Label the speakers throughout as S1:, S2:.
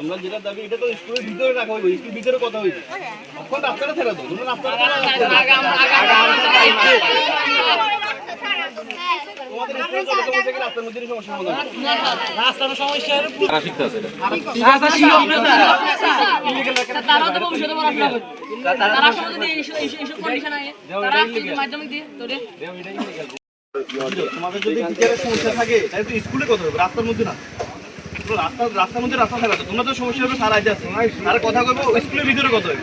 S1: আমরা যেটা দাবি এটা তো স্কুলের ভিতরে রাখা হইব স্কুলের ভিতরে কথা হইবে এখন রাস্তাটা ছেড়ে দাও তোমরা রাস্তাটা তোমাদের
S2: যদি
S1: বিচারের সমস্যা থাকে তাহলে তো স্কুলে কথা হবে রাস্তার মধ্যে না। রাস্তা রাস্তার মধ্যে রাস্তা থাকা তোমরা তো সমস্যা হবে সারা আছে আর কথা বলব স্কুলের ভিতরে কথা হবে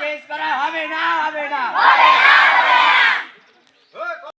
S1: চেঞ্জ করা হবে না হবে না।